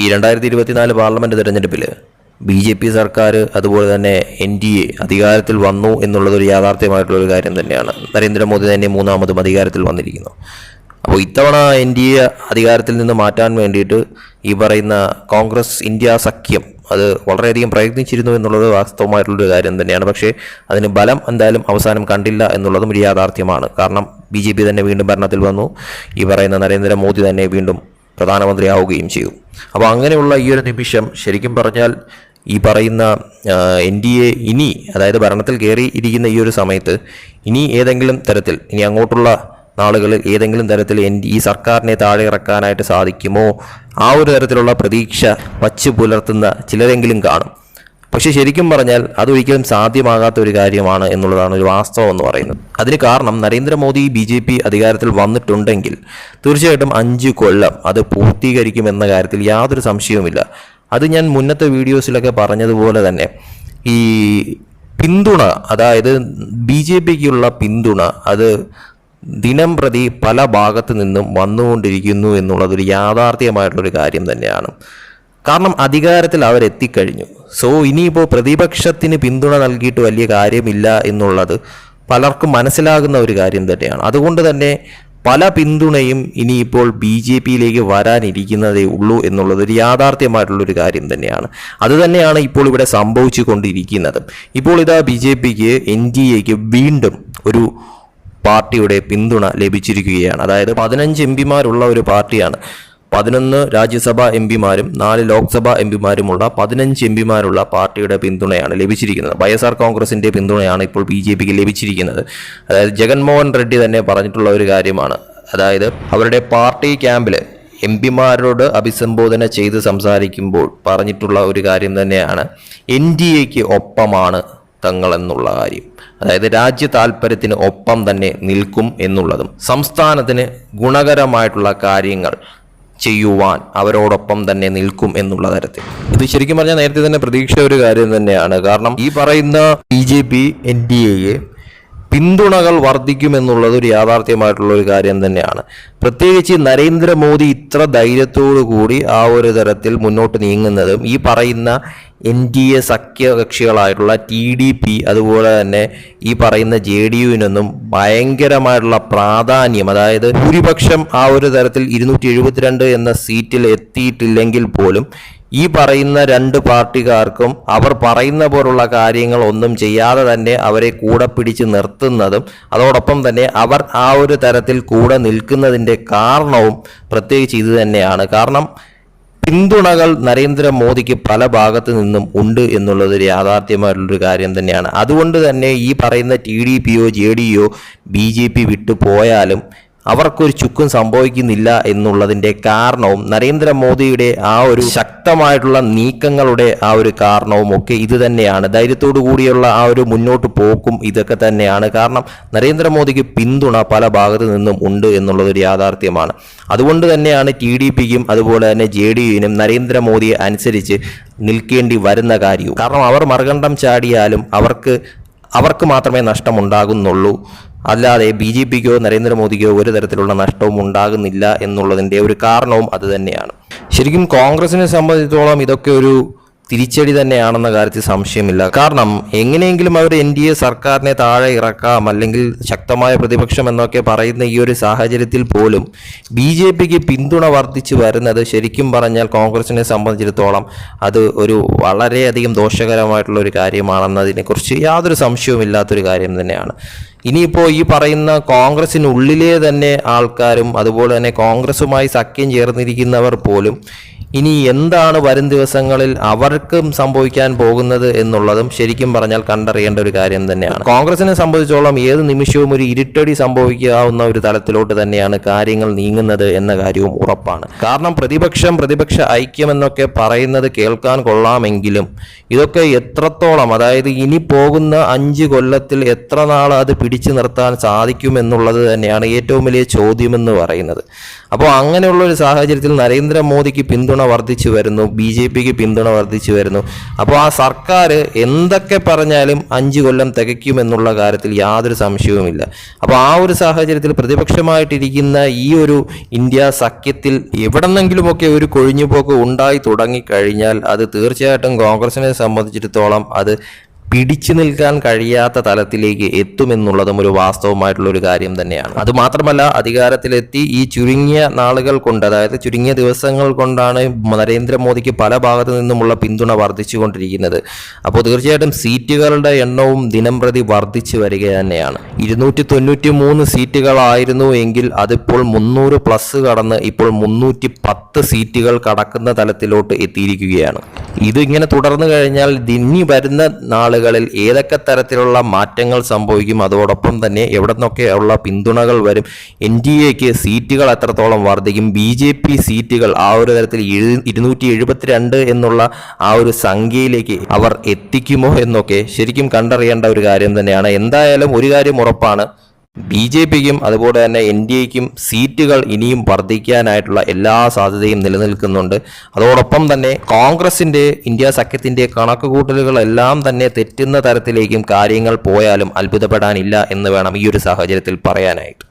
ഈ രണ്ടായിരത്തി ഇരുപത്തിനാല് പാർലമെന്റ് തിരഞ്ഞെടുപ്പിൽ ബി ജെ പി സർക്കാർ അതുപോലെ തന്നെ എൻ ഡി എ അധികാരത്തിൽ വന്നു എന്നുള്ളത് ഒരു യാഥാർത്ഥ്യമായിട്ടുള്ള ഒരു കാര്യം തന്നെയാണ്. നരേന്ദ്രമോദി തന്നെ മൂന്നാമതും അധികാരത്തിൽ വന്നിരിക്കുന്നു. അപ്പോൾ ഇത്തവണ എൻ ഡി എ അധികാരത്തിൽ നിന്ന് മാറ്റാൻ വേണ്ടിയിട്ട് ഈ പറയുന്ന കോൺഗ്രസ് ഇന്ത്യ സഖ്യം അത് വളരെയധികം പ്രയത്നിച്ചിരുന്നു എന്നുള്ളത് വാസ്തവമായിട്ടുള്ളൊരു കാര്യം തന്നെയാണ്. പക്ഷേ അതിന് ബലം എന്തായാലും അവസാനം കണ്ടില്ല എന്നുള്ളതും ഒരു യാഥാർത്ഥ്യമാണ്. കാരണം ബി ജെ പി തന്നെ വീണ്ടും ഭരണത്തിൽ വന്നു. ഈ പറയുന്ന നരേന്ദ്രമോദി തന്നെ വീണ്ടും പ്രധാനമന്ത്രിയാവുകയും ചെയ്യും അപ്പോൾ അങ്ങനെയുള്ള ഈ ഒരു നിമിഷം ശരിക്കും പറഞ്ഞാൽ ഈ പറയുന്ന എൻ ഡി എ ഇനി അതായത് ഭരണത്തിൽ കയറി ഇരിക്കുന്ന ഈ ഒരു സമയത്ത് ഇനി ഏതെങ്കിലും തരത്തിൽ ഇനി അങ്ങോട്ടുള്ള നാളുകളിൽ ഏതെങ്കിലും തരത്തിൽ എൻ ഈ സർക്കാരിനെ താഴെ ഇറക്കാനായിട്ട് സാധിക്കുമോ? ആ ഒരു തരത്തിലുള്ള പ്രതീക്ഷ വച്ച് പുലർത്തുന്ന ചിലരെങ്കിലും കാണും. പക്ഷെ ശരിക്കും പറഞ്ഞാൽ അതൊരിക്കലും സാധ്യമാകാത്ത ഒരു കാര്യമാണ് എന്നുള്ളതാണ് ഒരു വാസ്തവം എന്ന് പറയുന്നത്. അതിന് കാരണം നരേന്ദ്രമോദി ബി ജെ പി അധികാരത്തിൽ വന്നിട്ടുണ്ടെങ്കിൽ തീർച്ചയായിട്ടും അഞ്ച് കൊല്ലം അത് പൂർത്തീകരിക്കുമെന്ന കാര്യത്തിൽ യാതൊരു സംശയവുമില്ല. അത് ഞാൻ മുന്നത്തെ വീഡിയോസിലൊക്കെ പറഞ്ഞതുപോലെ തന്നെ ഈ പിന്തുണ അതായത് ബി ജെ പിക്കുള്ള പിന്തുണ അത് ദിനം പ്രതി പല ഭാഗത്തു നിന്നും വന്നുകൊണ്ടിരിക്കുന്നു എന്നുള്ളതൊരു യാഥാർത്ഥ്യമായിട്ടുള്ളൊരു കാര്യം തന്നെയാണ്. കാരണം അധികാരത്തിൽ അവരെത്തിക്കഴിഞ്ഞു. സോ ഇനിയിപ്പോൾ പ്രതിപക്ഷത്തിന് പിന്തുണ നൽകിയിട്ട് വലിയ കാര്യമില്ല എന്നുള്ളത് പലർക്കും മനസ്സിലാകുന്ന ഒരു കാര്യം തന്നെയാണ്. അതുകൊണ്ട് തന്നെ പല പിന്തുണയും ഇനിയിപ്പോൾ ബി ജെ പിയിലേക്ക് വരാനിരിക്കുന്നതേ ഉള്ളൂ എന്നുള്ളത് ഒരു യാഥാർത്ഥ്യമായിട്ടുള്ളൊരു കാര്യം തന്നെയാണ്. അതുതന്നെയാണ് ഇപ്പോൾ ഇവിടെ സംഭവിച്ചു കൊണ്ടിരിക്കുന്നത് ഇപ്പോൾ ഇതാ ബി ജെ പിക്ക് എൻ ഡി എക്ക് വീണ്ടും ഒരു പാർട്ടിയുടെ പിന്തുണ ലഭിച്ചിരിക്കുകയാണ്. അതായത് പതിനഞ്ച് എം പിമാരുള്ള ഒരു പാർട്ടിയാണ്. പതിനൊന്ന് രാജ്യസഭാ എം പിമാരും നാല് ലോക്സഭാ എം പിമാരുമുള്ള പതിനഞ്ച് എം പിമാരുള്ള പാർട്ടിയുടെ പിന്തുണയാണ് ലഭിച്ചിരിക്കുന്നത്. വൈ എസ് ആർ കോൺഗ്രസിന്റെ പിന്തുണയാണ് ഇപ്പോൾ ബി ജെ പിക്ക് ലഭിച്ചിരിക്കുന്നത്. അതായത് ജഗൻമോഹൻ റെഡ്ഡി തന്നെ പറഞ്ഞിട്ടുള്ള ഒരു കാര്യമാണ്. അതായത് അവരുടെ പാർട്ടി ക്യാമ്പിൽ എം പിമാരോട് അഭിസംബോധന ചെയ്ത് സംസാരിക്കുമ്പോൾ പറഞ്ഞിട്ടുള്ള ഒരു കാര്യം തന്നെയാണ് എൻ ഡി എക്ക് ഒപ്പമാണ് തങ്ങളെന്നുള്ള കാര്യം. അതായത് രാജ്യ താല്പര്യത്തിന് ഒപ്പം തന്നെ നിൽക്കും എന്നുള്ളതും സംസ്ഥാനത്തിന് ഗുണകരമായിട്ടുള്ള കാര്യങ്ങൾ ചെയ്യുവാൻ അവരോടൊപ്പം തന്നെ നിൽക്കും എന്നുള്ള തരത്തിൽ. ഇത് ശരിക്കും പറഞ്ഞാൽ നേരത്തെ തന്നെ പ്രതീക്ഷ ഒരു കാര്യം തന്നെയാണ്. കാരണം ഈ പറയുന്ന B J P N D എയെ പിന്തുണകൾ വർദ്ധിക്കുമെന്നുള്ളത് ഒരു യാഥാർത്ഥ്യമായിട്ടുള്ള ഒരു കാര്യം തന്നെയാണ്. പ്രത്യേകിച്ച് നരേന്ദ്രമോദി ഇത്ര ധൈര്യത്തോടു കൂടി ആ ഒരു തരത്തിൽ മുന്നോട്ട് നീങ്ങുന്നതും ഈ പറയുന്ന എൻ ഡി എ സഖ്യകക്ഷികളായിട്ടുള്ള ടി ഡി പി അതുപോലെ തന്നെ ഈ പറയുന്ന ജെ ഡി യുവിനൊന്നും ഭയങ്കരമായിട്ടുള്ള പ്രാധാന്യം അതായത് ഭൂരിപക്ഷം ആ ഒരു തരത്തിൽ ഇരുന്നൂറ്റി എഴുപത്തിരണ്ട് എന്ന സീറ്റിൽ എത്തിയിട്ടില്ലെങ്കിൽ പോലും ഈ പറയുന്ന രണ്ട് പാർട്ടിക്കാർക്കും അവർ പറയുന്ന പോലുള്ള കാര്യങ്ങൾ ഒന്നും ചെയ്യാതെ തന്നെ അവരെ കൂടെ പിടിച്ച് നിർത്തുന്നതും അതോടൊപ്പം തന്നെ അവർ ആ ഒരു തരത്തിൽ കൂടെ നിൽക്കുന്നതിന്റെ കാരണവും പ്രത്യേകിച്ച് ഇത് തന്നെയാണ്. കാരണം പിന്തുണകൾ നരേന്ദ്രമോദിക്ക് പല ഭാഗത്ത് നിന്നും ഉണ്ട് എന്നുള്ളത് ഒരു യാഥാർത്ഥ്യമായിട്ടുള്ളൊരു കാര്യം തന്നെയാണ്. അതുകൊണ്ട് തന്നെ ഈ പറയുന്ന ടി ഡി പിയോ ജെ ഡി യോ ബി ജെ പി വിട്ടു പോയാലും അവർക്കൊരു ചുക്കും സംഭവിക്കുന്നില്ല എന്നുള്ളതിന്റെ കാരണവും നരേന്ദ്രമോദിയുടെ ആ ഒരു ശക്തമായിട്ടുള്ള നീക്കങ്ങളുടെ ആ ഒരു കാരണവും ഒക്കെ ഇത് തന്നെയാണ്. ധൈര്യത്തോടു കൂടിയുള്ള ആ ഒരു മുന്നോട്ട് പോക്കും ഇതൊക്കെ തന്നെയാണ്. കാരണം നരേന്ദ്രമോദിക്ക് പിന്തുണ പല ഭാഗത്തു നിന്നും ഉണ്ട് എന്നുള്ളതൊരു യാഥാർത്ഥ്യമാണ്. അതുകൊണ്ട് തന്നെയാണ് ടി ഡി പിക്കും അതുപോലെ തന്നെ ജെ ഡി യുവിനും നരേന്ദ്രമോദിയെ അനുസരിച്ച് നിൽക്കേണ്ടി വരുന്ന കാര്യവും. കാരണം അവർ മറുകണ്ഠം ചാടിയാലും അവർക്ക് അവർക്ക് മാത്രമേ നഷ്ടമുണ്ടാകുന്നുള്ളൂ. അല്ലാതെ ബി ജെ പിക്കോ നരേന്ദ്രമോദിക്കോ ഒരു തരത്തിലുള്ള നഷ്ടവും ഉണ്ടാകുന്നില്ല എന്നുള്ളതിന്റെ ഒരു കാരണവും അത് തന്നെയാണ്. ശരിക്കും കോൺഗ്രസിനെ സംബന്ധിച്ചിടത്തോളം ഇതൊക്കെ ഒരു തിരിച്ചടി തന്നെയാണെന്ന കാര്യത്തിൽ സംശയമില്ല. കാരണം എങ്ങനെയെങ്കിലും അവർ എൻ ഡി എ സർക്കാരിനെ താഴെ ഇറക്കാം അല്ലെങ്കിൽ ശക്തമായ പ്രതിപക്ഷം എന്നൊക്കെ പറയുന്ന ഈ ഒരു സാഹചര്യത്തിൽ പോലും ബി ജെ പിക്ക് പിന്തുണ വർദ്ധിച്ചു വരുന്നത് ശരിക്കും പറഞ്ഞാൽ കോൺഗ്രസിനെ സംബന്ധിച്ചിടത്തോളം അത് ഒരു വളരെയധികം ദോഷകരമായിട്ടുള്ള ഒരു കാര്യമാണെന്നതിനെക്കുറിച്ച് യാതൊരു സംശയവുമില്ലാത്തൊരു കാര്യം തന്നെയാണ്. ഇനിയിപ്പോൾ ഈ പറയുന്ന കോൺഗ്രസിനുള്ളിലെ തന്നെ ആൾക്കാരും അതുപോലെ തന്നെ കോൺഗ്രസുമായി സഖ്യം ചേർന്നിരിക്കുന്നവർ പോലും ഇനി എന്താണ് വരും ദിവസങ്ങളിൽ അവർക്കും സംഭവിക്കാൻ പോകുന്നത് എന്നുള്ളതും ശരിക്കും പറഞ്ഞാൽ കണ്ടറിയേണ്ട ഒരു കാര്യം തന്നെയാണ്. കോൺഗ്രസിനെ സംബന്ധിച്ചോളം ഏത് നിമിഷവും ഒരു ഇരുട്ടടി സംഭവിക്കാവുന്ന ഒരു തലത്തിലോട്ട് തന്നെയാണ് കാര്യങ്ങൾ നീങ്ങുന്നത് എന്ന കാര്യവും ഉറപ്പാണ്. കാരണം പ്രതിപക്ഷം പ്രതിപക്ഷ ഐക്യം എന്നൊക്കെ പറയുന്നത് കേൾക്കാൻ കൊള്ളാമെങ്കിലും ഇതൊക്കെ എത്രത്തോളം അതായത് ഇനി പോകുന്ന അഞ്ച് കൊല്ലത്തിൽ എത്ര നാൾ അത് പിടിച്ചു നിർത്താൻ സാധിക്കുമെന്നുള്ളത് തന്നെയാണ് ഏറ്റവും വലിയ ചോദ്യമെന്ന് പറയുന്നത്. അപ്പോൾ അങ്ങനെയുള്ള ഒരു സാഹചര്യത്തിൽ നരേന്ദ്രമോദിക്ക് പിന്തുണ വർദ്ധിച്ചു വരുന്നു ബി ജെ പിക്ക് പിന്തുണ വർദ്ധിച്ചു വരുന്നു. അപ്പോൾ ആ സർക്കാർ എന്തൊക്കെ പറഞ്ഞാലും അഞ്ച് കൊല്ലം തികയ്ക്കുമെന്നുള്ള കാര്യത്തിൽ യാതൊരു സംശയവുമില്ല. അപ്പോൾ ആ ഒരു സാഹചര്യത്തിൽ പ്രതിപക്ഷമായിട്ടിരിക്കുന്ന ഈ ഒരു ഇന്ത്യ സഖ്യത്തിൽ എവിടെന്നെങ്കിലുമൊക്കെ ഒരു കൊഴിഞ്ഞുപോക്ക് ഉണ്ടായി തുടങ്ങിക്കഴിഞ്ഞാൽ അത് തീർച്ചയായിട്ടും കോൺഗ്രസിനെ സംബന്ധിച്ചിടത്തോളം അത് പിടിച്ചു നിൽക്കാൻ കഴിയാത്ത തലത്തിലേക്ക് എത്തുമെന്നുള്ളതും ഒരു വാസ്തവമായിട്ടുള്ള ഒരു കാര്യം തന്നെയാണ്. അത് മാത്രമല്ല അധികാരത്തിലെത്തി ഈ ചുരുങ്ങിയ നാളുകൾ കൊണ്ട് അതായത് ചുരുങ്ങിയ ദിവസങ്ങൾ കൊണ്ടാണ് നരേന്ദ്രമോദിക്ക് പല ഭാഗത്തു നിന്നുമുള്ള പിന്തുണ വർദ്ധിച്ചുകൊണ്ടിരിക്കുന്നത്. അപ്പോൾ തീർച്ചയായിട്ടും സീറ്റുകളുടെ എണ്ണവും ദിനം പ്രതി വർദ്ധിച്ചു വരിക തന്നെയാണ്. ഇരുന്നൂറ്റി തൊണ്ണൂറ്റി മൂന്ന് സീറ്റുകളായിരുന്നു എങ്കിൽ അതിപ്പോൾ മുന്നൂറ് പ്ലസ് കടന്ന് ഇപ്പോൾ മുന്നൂറ്റി പത്ത് സീറ്റുകൾ കടക്കുന്ന തലത്തിലോട്ട് എത്തിയിരിക്കുകയാണ്. ഇത് ഇങ്ങനെ തുടർന്നു കഴിഞ്ഞാൽ ഇനി വരുന്ന നാളുകളിൽ ഏതൊക്കെ തരത്തിലുള്ള മാറ്റങ്ങൾ സംഭവിക്കും അതോടൊപ്പം തന്നെ എവിടെ നിന്നൊക്കെ ഉള്ള പിന്തുണകൾ വരും എൻ ഡി എക്ക് സീറ്റുകൾ എത്രത്തോളം വർദ്ധിക്കും ബി ജെ പി സീറ്റുകൾ ആ ഒരു തരത്തിൽ ഇരുന്നൂറ്റി എഴുപത്തിരണ്ട് എന്നുള്ള ആ ഒരു സംഖ്യയിലേക്ക് അവർ എത്തിക്കുമോ എന്നൊക്കെ ശരിക്കും കണ്ടറിയേണ്ട ഒരു കാര്യം തന്നെയാണ്. എന്തായാലും ഒരു കാര്യം ഉറപ്പാണ് ബി ജെ പിക്കും അതുപോലെ തന്നെ എൻ ഡി എക്കും സീറ്റുകൾ ഇനിയും വർദ്ധിക്കാനായിട്ടുള്ള എല്ലാ സാധ്യതയും നിലനിൽക്കുന്നുണ്ട്. അതോടൊപ്പം തന്നെ കോൺഗ്രസിന്റെ ഇന്ത്യ സഖ്യത്തിന്റെ കണക്കുകൂട്ടലുകളെല്ലാം തന്നെ തെറ്റുന്ന തരത്തിലേക്കും കാര്യങ്ങൾ പോയാലും അത്ഭുതപ്പെടാനില്ല എന്ന് വേണം ഈ ഒരു സാഹചര്യത്തിൽ പറയാനായിട്ട്.